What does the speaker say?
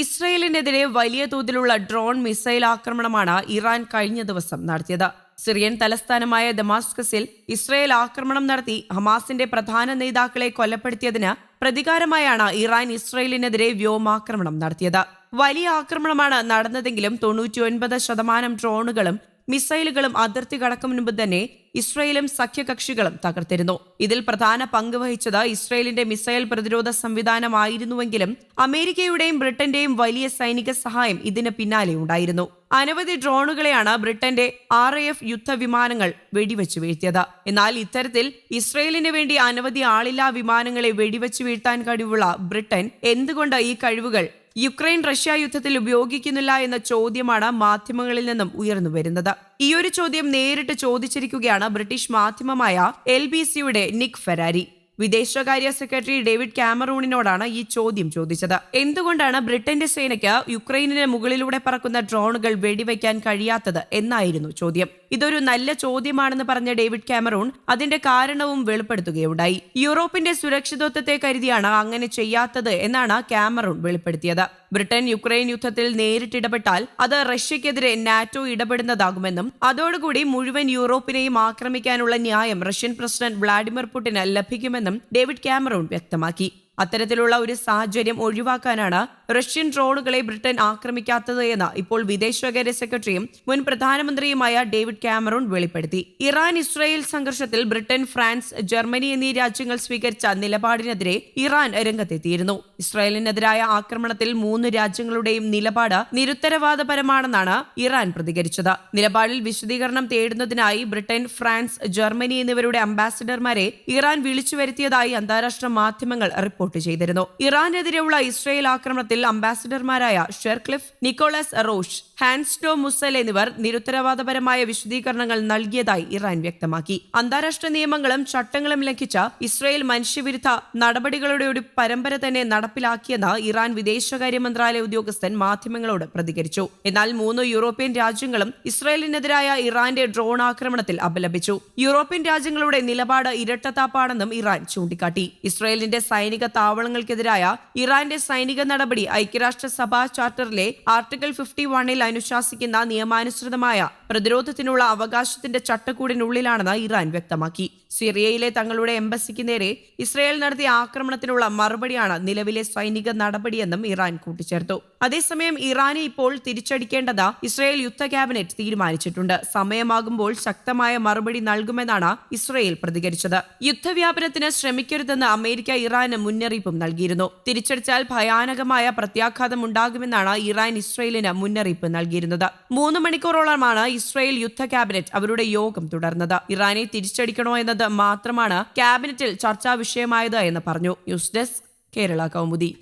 ഇസ്രയേലിനെതിരെ വലിയ തോതിലുള്ള drone missile ആക്രമണമാണ് ഇറാൻ കഴിഞ്ഞ ദിവസം നടത്തിയത്. സിറിയൻ തലസ്ഥാനമായ ദമാസ്കസിൽ ഇസ്രയേൽ ആക്രമണം നടത്തി ഹമാസിന്റെ പ്രധാന നേതാക്കളെ കൊലപ്പെടുത്തിയതിന് പ്രതികാരമായാണ് ഇറാൻ ഇസ്രയേലിനെതിരെ വ്യോമാക്രമണം നടത്തിയത്. വലിയ ആക്രമണമാണ് നടന്നതെങ്കിലും തൊണ്ണൂറ്റിയൊൻപത് ശതമാനം ഡ്രോണുകളും മിസൈലുകളും അതിർത്തി കടക്കും മുൻപ് തന്നെ ഇസ്രയേലും സഖ്യകക്ഷികളും തകർത്തിരുന്നു. ഇതിൽ പ്രധാന പങ്ക് വഹിച്ചത് ഇസ്രയേലിന്റെ മിസൈൽ പ്രതിരോധ സംവിധാനമായിരുന്നുവെങ്കിലും അമേരിക്കയുടെയും ബ്രിട്ടന്റെയും വലിയ സൈനിക സഹായം ഇതിന് പിന്നാലെ ഉണ്ടായിരുന്നു. അനവധി ഡ്രോണുകളെയാണ് ബ്രിട്ടന്റെ ആർ എഫ് യുദ്ധവിമാനങ്ങൾ വെടിവെച്ചു വീഴ്ത്തിയത്. എന്നാൽ ഇത്തരത്തിൽ ഇസ്രയേലിന് വേണ്ടി അനവധി ആളില്ലാ വിമാനങ്ങളെ വെടിവെച്ചു വീഴ്ത്താൻ കഴിവുള്ള ബ്രിട്ടൻ എന്തുകൊണ്ട് ഈ കഴിവുകൾ യുക്രൈൻ റഷ്യ യുദ്ധത്തിൽ ഉപയോഗിക്കുന്നില്ല എന്ന ചോദ്യമാണ് മാധ്യമങ്ങളിൽ നിന്നും ഉയർന്നു വരുന്നത്. ഈയൊരു ചോദ്യം നേരിട്ട് ചോദിച്ചിരിക്കുകയാണ് ബ്രിട്ടീഷ് മാധ്യമമായ എൽ ബി സിയുടെ നിക് ഫെരാരി. വിദേശകാര്യ സെക്രട്ടറി ഡേവിഡ് കാമറൂണിനോടാണ് ഈ ചോദ്യം ചോദിച്ചത്. എന്തുകൊണ്ടാണ് ബ്രിട്ടന്റെ സേനയ്ക്ക് യുക്രൈനിന് മുകളിലൂടെ പറക്കുന്ന ഡ്രോണുകൾ വെടിവെക്കാൻ കഴിയാത്തത് എന്നായിരുന്നു ചോദ്യം. ഇതൊരു നല്ല ചോദ്യമാണെന്ന് പറഞ്ഞ ഡേവിഡ് കാമറൂൺ അതിന്റെ കാരണവും വെളിപ്പെടുത്തുകയുണ്ടായി. യൂറോപ്പിന്റെ സുരക്ഷിതത്വത്തെ കരുതിയാണ് അങ്ങനെ ചെയ്യാത്തത് എന്നാണ് കാമറൂൺ വെളിപ്പെടുത്തിയത്. ബ്രിട്ടൻ യുക്രൈൻ യുദ്ധത്തിൽ നേരിട്ടിടപെട്ടാൽ അത് റഷ്യക്കെതിരെ നാറ്റോ ഇടപെടുന്നതാകുമെന്നും അതോടുകൂടി മുഴുവൻ യൂറോപ്പിനെയും ആക്രമിക്കാനുള്ള ന്യായം റഷ്യൻ പ്രസിഡന്റ് വ്ളാഡിമിർ പുടിന് ലഭിക്കുമെന്നും ഡേവിഡ് കാമറൂൺ വ്യക്തമാക്കി. അത്തരത്തിലുള്ള ഒരു സാഹചര്യം ഒഴിവാക്കാനാണ് റഷ്യൻ ഡ്രോണുകളെ ബ്രിട്ടൻ ആക്രമിക്കാത്തത് എന്ന് ഇപ്പോൾ വിദേശകാര്യ സെക്രട്ടറിയും മുൻ പ്രധാനമന്ത്രിയുമായ ഡേവിഡ് കാമറൂൺ വെളിപ്പെടുത്തി. ഇറാൻ ഇസ്രായേൽ സംഘർഷത്തിൽ ബ്രിട്ടൻ ഫ്രാൻസ് ജർമ്മനി എന്നീ രാജ്യങ്ങൾ സ്വീകരിച്ച നിലപാടിനെതിരെ ഇറാൻ രംഗത്തെത്തിയിരുന്നു. ഇസ്രായേലിനെതിരായ ആക്രമണത്തിൽ മൂന്ന് രാജ്യങ്ങളുടെയും നിലപാട് നിരുത്തരവാദപരമാണെന്നാണ് ഇറാൻ പ്രതികരിച്ചത്. നിലപാടിൽ വിശദീകരണം തേടുന്നതിനായി ബ്രിട്ടൻ ഫ്രാൻസ് ജർമ്മനി എന്നിവരുടെ അംബാസിഡർമാരെ ഇറാൻ വിളിച്ചു വരുത്തിയതായി അന്താരാഷ്ട്ര മാധ്യമങ്ങൾ റിപ്പോർട്ട് ചെയ്തിരുന്നു. ഇറാനെതിരെയുള്ള ഇസ്രായേൽ ആക്രമണത്തിൽ അംബാസിഡർമാരായ ഷെർക്ലിഫ് നിക്കോളസ് റോഷ് ഹാൻസ്റ്റോ മുസൽ എന്നിവർ നിരുത്തരവാദപരമായ വിശദീകരണങ്ങൾ നൽകിയതായി ഇറാൻ വ്യക്തമാക്കി. അന്താരാഷ്ട്ര നിയമങ്ങളും ചട്ടങ്ങളും ലംഘിച്ച ഇസ്രയേൽ മനുഷ്യവിരുദ്ധ നടപടികളുടെ ഒരു പരമ്പര തന്നെ നടപ്പിലാക്കിയെന്ന് ഇറാൻ വിദേശകാര്യ മന്ത്രാലയ ഉദ്യോഗസ്ഥൻ മാധ്യമങ്ങളോട് പ്രതികരിച്ചു. എന്നാൽ മൂന്ന് യൂറോപ്യൻ രാജ്യങ്ങളും ഇസ്രയേലിനെതിരായ ഇറാന്റെ ഡ്രോൺ ആക്രമണത്തിൽ അപലപിച്ചു. യൂറോപ്യൻ രാജ്യങ്ങളുടെ നിലപാട് ഇരട്ടത്താപ്പാണെന്നും ഇറാൻ ചൂണ്ടിക്കാട്ടി. ഇസ്രയേലിന്റെ സൈനിക താവളങ്ങൾക്കെതിരായ ഇറാന്റെ സൈനിക നടപടി ഐക്യരാഷ്ട്രസഭാ ചാർട്ടറിലെ ആർട്ടിക്കിൾ ഫിഫ്റ്റി വണ്ണിൽ അനുശാസിക്കുന്ന നിയമാനുസൃതമായ പ്രതിരോധത്തിനുള്ള അവകാശത്തിന്റെ ചട്ടക്കൂടിനുള്ളിലാണെന്ന് ഇറാൻ വ്യക്തമാക്കി. സിറിയയിലെ തങ്ങളുടെ എംബസിക്ക് നേരെ ഇസ്രായേൽ നടത്തിയ ആക്രമണത്തിനുള്ള മറുപടിയാണ് നിലവിലെ സൈനിക നടപടിയെന്നും ഇറാൻ കൂട്ടിച്ചേർത്തു. അതേസമയം ഇറാനെ ഇപ്പോൾ തിരിച്ചടിക്കേണ്ടത് ഇസ്രായേൽ യുദ്ധ ക്യാബിനറ്റ് തീരുമാനിച്ചിട്ടുണ്ട്. സമയമാകുമ്പോൾ ശക്തമായ മറുപടി നൽകുമെന്നാണ് ഇസ്രയേൽ പ്രതികരിച്ചത്. യുദ്ധവ്യാപനത്തിന് ശ്രമിക്കരുതെന്ന് അമേരിക്ക ഇറാന് മുന്നറിയിപ്പും നൽകിയിരുന്നു. തിരിച്ചടിച്ചാൽ ഭയാനകമായ പ്രത്യാഘാതം ഉണ്ടാകുമെന്നാണ് ഇറാൻ ഇസ്രയേലിന് മുന്നറിയിപ്പ് നൽകിയിരുന്നത്. മൂന്ന് മണിക്കൂറോളമാണ് ഇസ്രായേൽ യുദ്ധ ക്യാബിനറ്റ് അവരുടെ യോഗം തുടർന്നത്. ഇറാനെ തിരിച്ചടിക്കണോ എന്നത് മാത്രമാണ് ക്യാബിനറ്റിൽ ചർച്ചാ വിഷയമായത് എന്ന് പറഞ്ഞു. News desk Kerala Kaumudi.